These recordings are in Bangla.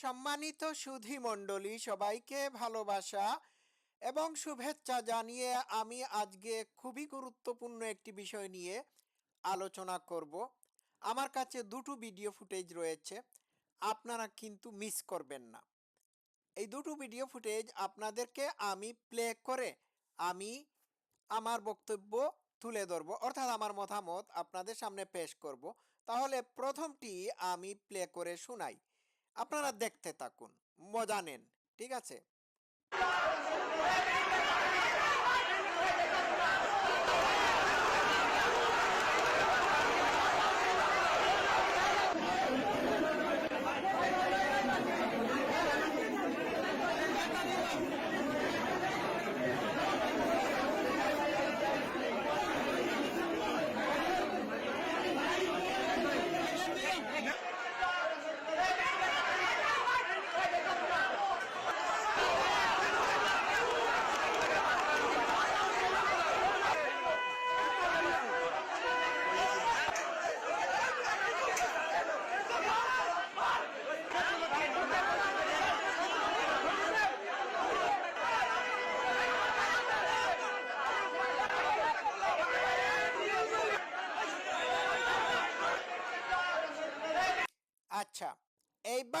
সম্মানিত সুধী মণ্ডলী, সবাইকে ভালোবাসা এবং শুভেচ্ছা জানিয়ে আমি আজকে খুবই গুরুত্বপূর্ণ একটি বিষয় নিয়ে আলোচনা করব। আমার কাছে দুটো ভিডিও ফুটেজ রয়েছে, আপনারা কিন্তু মিস করবেন না। এই দুটো ভিডিও ফুটেজ আপনাদেরকে আমি প্লে করে আমি আমার বক্তব্য তুলে ধরবো, অর্থাৎ আমার মতামত আপনাদের সামনে পেশ করব। তাহলে প্রথমটি আমি প্লে করে শোনাই। আপনারা দেখতে থাকুন মজা নেন ঠিক আছে?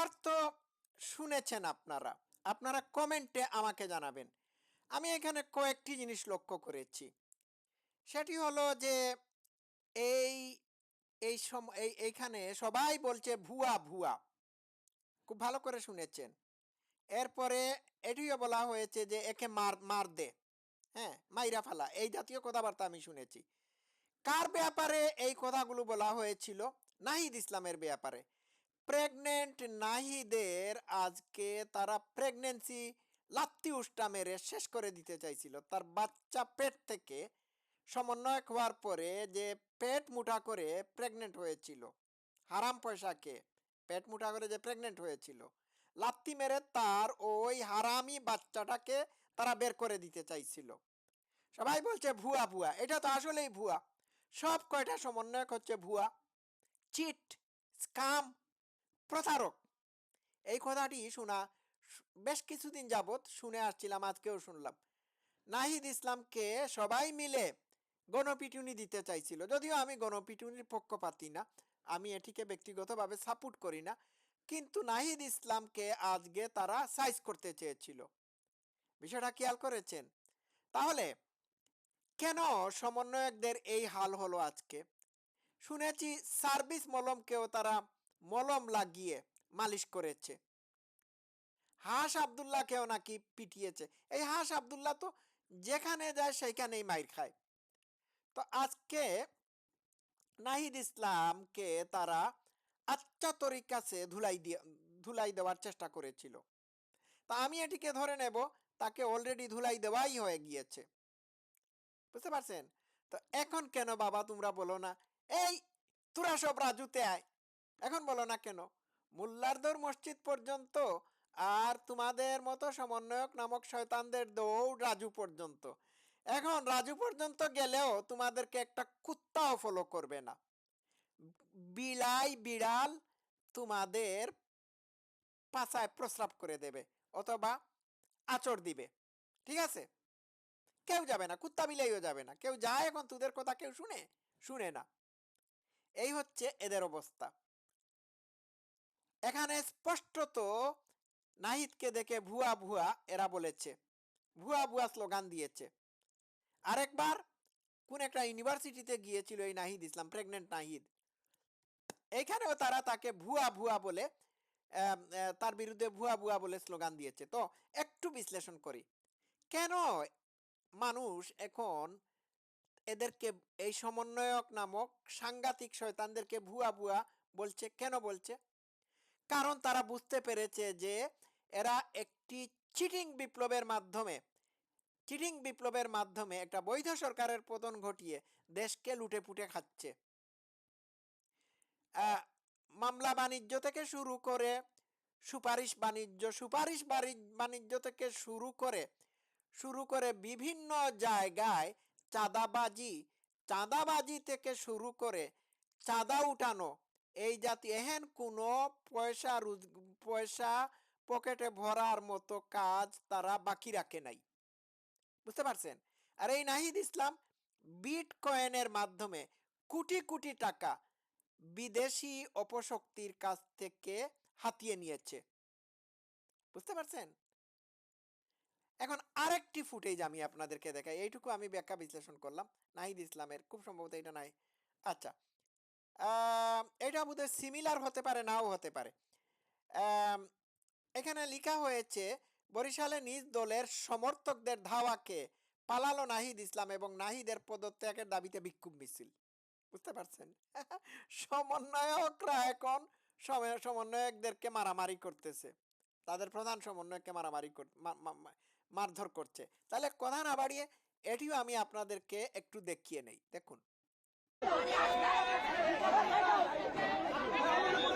এইবার তো শুনেছেন আপনারা। আপনারা কমেন্টে আমাকে জানাবেন। আমি এখানে কয়েকটি জিনিস লক্ষ্য করেছি। সেটি হলো যে, এই এই সম, এই, এইখানে সবাই বলছে ভুয়া ভুয়া। খুব ভালো করে শুনেছেন। এরপরে এটিও বলা হয়েছে যে, একে মার মার দে। হ্যাঁ মাইরা ফালা। এই জাতীয় কথাবার্তা আমি শুনেছি। কার ব্যাপারে এই কথাগুলো বলা হয়েছিল? নাহিদ ইসলামের ব্যাপারে। প্রেগনেন্ট নাহিদের আজকে তারা প্রেগনেন্সি লাত্তি উষ্টা মেরে শেষ করে দিতে চাইছিল। তার বাচ্চা পেট থেকে সমন্বয়ক হওয়ার পরে যে পেট মুঠা করে প্রেগনেন্ট হয়েছিল, হারাম পয়সাকে পেট মুঠা করে যে প্রেগনেন্ট হয়েছিল, লাত্তি মেরে তার ওই হারামি বাচ্চাটাকে তারা বের করে দিতে চাইছিল। সবাই বলছে, ভুয়া ভুয়া, এটা তো আসলেই ভুয়া। সব কয়টা সমন্বয়ক হচ্ছে ভুয়া। চিট, স্কাম প্রতারক এই কথাটি শোনা বেশ কিছুদিন যাবৎ শুনে আসছিলাম, আজকেও শুনলাম। নাহিদ ইসলামকে সবাই মিলে গণপিটুনি দিতে চাইছিল। যদিও আমি গণপিটুনির পক্ষপাতি না, আমি এটিকে ব্যক্তিগতভাবে সাপোর্ট করি না, কিন্তু নাহিদ ইসলামকে আজকে তারা সাইজ করতে চেয়েছিল। বিষয়টা খেয়াল করেছেন? তাহলে কেন সমন্বয়কদের এই হাল হলো আজকে? শুনেছি সার্ভিস মলমকেও তারা মলম লাগিয়ে মালিশ করেছে। হাঁস আবদুল্লাহকেও নাকি পিটিয়েছে। এই হাঁস আবদুল্লাহ তো যেখানে যায় সেইখানেই মাইর খায়। তো আজকে নাহিদ ইসলামকে তারা আচ্ছা তরিকাছে ধুলাই দিয়ে, ধুলাই দেওয়ার চেষ্টা করেছিল। তা আমি এটিকে ধরে নেব, তাকে অলরেডি ধুলাই দেওয়াই হয়ে গিয়েছে। বুঝতে পারছেন? তো এখন কেন বাবা তোমরা বলো না? এই তোরা সব রাজুতে আয়। এখন বলো না কেন? মোল্লারদর মসজিদ পর্যন্ত আর তোমাদের মতো সমন্বয়ক নামক শয়তানদের দৌড় রাজু পর্যন্ত। এখন রাজু পর্যন্ত গেলেও তোমাদেরকে একটা কুত্তাও ফলো করবে না। বিলাই বিড়াল তোমাদের পাছায় প্রস্রাব করে দেবে অথবা আচর দিবে। ঠিক আছে? কেউ যাবে না, কুত্তা বিলাইও যাবে না। কেউ যায় এখন তোদের কথা কেউ শুনে? শুনে না। এই হচ্ছে এদের অবস্থা। এখানে স্পষ্টত নাহিদকে দেখে ভুয়া ভুয়া এরা বলেছে। ভুয়া ভুয়া স্লোগান দিয়েছে। আরেকবার কোন একটা ইউনিভার্সিটিতে গিয়েছিল এই নাহিদ ইসলাম, প্রেগনেন্ট নাহিদ। এইখানেও তারা তাকে ভুয়া ভুয়া বলে তার বিরুদ্ধে ভুয়া ভুয়া বলে স্লোগান দিয়েছে। তো একটু বিশ্লেষণ করি। কেন মানুষ এখন এদেরকে এই সমন্বয়ক নামক সাংঘাতিক শয়তানদেরকে ভুয়া ভুয়া বলছে, কেন বলছে? কারণ তারা বুঝতে পেরেছে যে এরা একটি চিটিং বিপ্লবের মাধ্যমে, চিটিং বিপ্লবের মাধ্যমে একটা বৈধ সরকারের পতন ঘটিয়ে দেশকে লুটে পুটে খাচ্ছে। মামলা বাণিজ্য থেকে শুরু করে, সুপারিশ বাণিজ্য সুপারিশ বাণিজ্য থেকে শুরু করে শুরু করে বিভিন্ন জায়গায় চাঁদাবাজি চাঁদাবাজি থেকে শুরু করে চাঁদা উঠানো এই জাতি এহেন কোনো পয়সা পয়সা পকেটে ভরার মতো কাজ তারা বাকি রাখে নাই। বুঝতে পারছেন? আর এই নাহিদ ইসলাম বিট কয়েনের মাধ্যমে কোটি কোটি টাকা বিদেশি অপশক্তির কাছ থেকে হাতিয়ে নিয়েছে। বুঝতে পারছেন? এখন আরেকটি ফুটেজ আমি আপনাদেরকে দেখাই। এইটুকু আমি ব্যাখ্যা বিশ্লেষণ করলাম। নাহিদ ইসলামের, খুব সম্ভবত এটা নাই। আচ্ছা এটা বোধহয় সিমিলার হতে পারে, নাও হতে পারে। এখানে লেখা হয়েছে, বরিশালে নিজ দলের সমর্থকদের ধাওয়াকে পালালো নাহিদ ইসলাম এবং নাহিদের পদত্যাগের দাবিতে বিক্ষোভ মিছিল। বুঝতে পারছেন? সমন্বয়করা এখন সমন্বয়কদেরকে মারামারি করতেছে। তাদের প্রধান সমন্বয়ককে মারামারি মারধর করছে। তাহলে কথা না বাড়িয়ে এটিও আমি আপনাদেরকে একটু দেখিয়ে নেই। দেখুন। দর্শক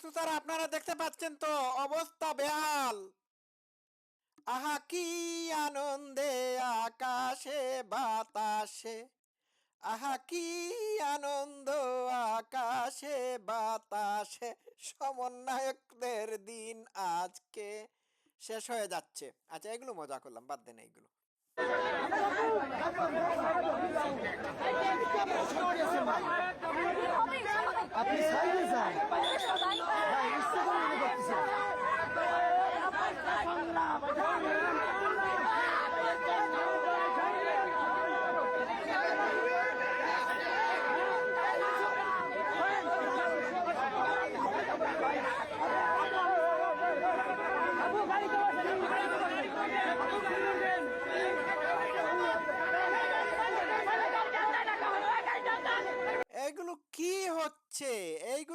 শ্রোতারা আপনারা দেখতে পাচ্ছেন তো, অবস্থা বেহাল। আহা, কি আনন্দে আকাশে, বাতাসে। আহা, কি আনন্দ আকাশে, বাতাসে। সমন্বয়কদের দিন আজকে। শেষ হয়ে যাচ্ছে। আচ্ছা এগুলো মজা করলাম, বাদ দেন এইগুলো। আপনি সাইডে যান।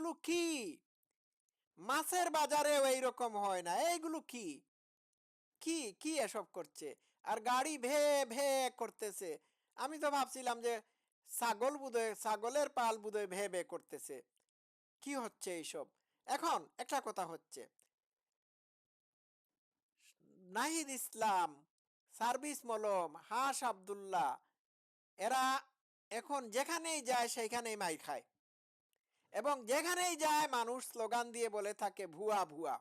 এইগুলো কি? মাছের বাজারেও এইরকম হয় না। এইগুলো কি? কি কি এসব করছে? আর গাড়ি ভে ভে করতেছে। আমি তো ভাবছিলাম যে ছাগল বুধে ছাগলের পাল বুধে ভে ভে করতেছে। কি হচ্ছে এইসব? এখন একটা কথা হচ্ছে। নাহিদ ইসলাম, সার্ভিস মলম, হাস আব্দুল্লাহ, এরা এখন যেখানেই যায়, সেইখানেই মাই খায়। এবং যেখানেই যায় মানুষ স্লোগান দিয়ে বলে থাকে, ভুয়া ভুয়া।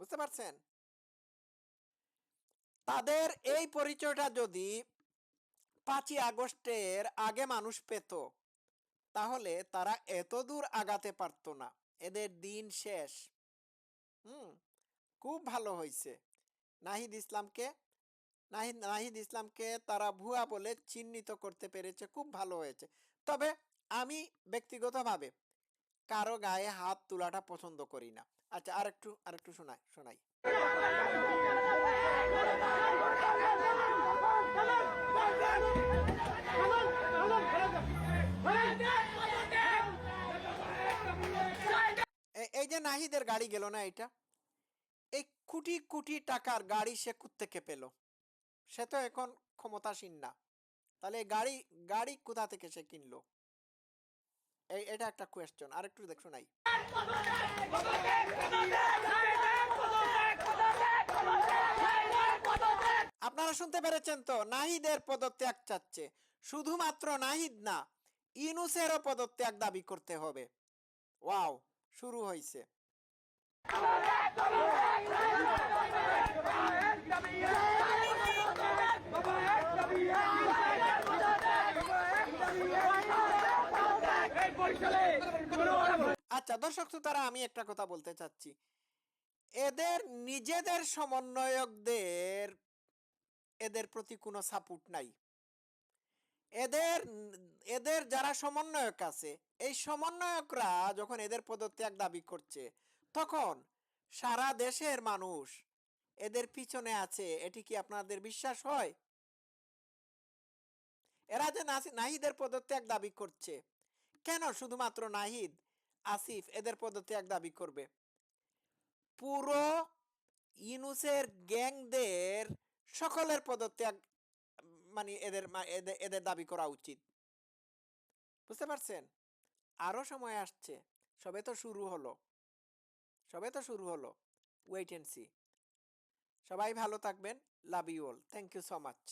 বুঝতে পারছেন? তাদের এই পরিচয়টা যদি পাঁচই আগস্টের আগে মানুষ পেত, তাহলে তারা এত দূর আগাতে পারতো না। এদের দিন শেষ। হুম, খুব ভালো হয়েছে নাহিদ ইসলামকে, নাহিদ নাহিদ ইসলামকে তারা ভুয়া বলে চিহ্নিত করতে পেরেছে, খুব ভালো হয়েছে। তবে আমি ব্যক্তিগতভাবে কারও গায়ে হাত তোলাটা পছন্দ করি না। আচ্ছা আর আরেকটু আরেকটু শোনাই শোনাই। এই যে নাহিদের গাড়ি গেল না এটা এই কোটি কোটি টাকার গাড়ি সে থেকে পেল? সে তো এখন ক্ষমতাসীন না। তাহলে গাড়ি গাড়ি কোথা থেকে সে কিনলো? এই এটা একটা কোয়েশ্চন আরেকটু দেখ শোনাই আপনারা শুনতে পেরেছেন তো নাহিদের পদত্যাগ চাচ্ছে শুধুমাত্র নাহিদ না ইনুসেরও পদত্যাগ দাবি করতে হবে ওয়াও শুরু হয়েছে আচ্ছা দর্শক শ্রোতারা, আমি একটা কথা বলতে চাচ্ছি। এদের নিজেদের সমন্বয়কদের, এদের প্রতি কোনো সাপোর্ট নাই। এদের এদের যারা সমন্বয়ক আছে, এই সমন্বয়করা যখন এদের পদত্যাগ দাবি করছে, তখন সারা দেশের মানুষ এদের পিছনে আছে। এটি কি আপনাদের বিশ্বাস হয়? এরা যে নাহিদের পদত্যাগ দাবি করছে। কেন শুধুমাত্র নাহিদ, আসিফ এদের পদত্যাগ দাবি করবে? পুরো ইউনুসের গ্যাংদের সকলের পদত্যাগ মানে এদের এদের দাবি করা উচিত। বুঝতে পারছেন? আরও সময় আসছে, সবে তো শুরু হলো। সবে তো শুরু হলো। ওয়েট এন্ড সি সবাই ভালো থাকবেন love you all thank you so much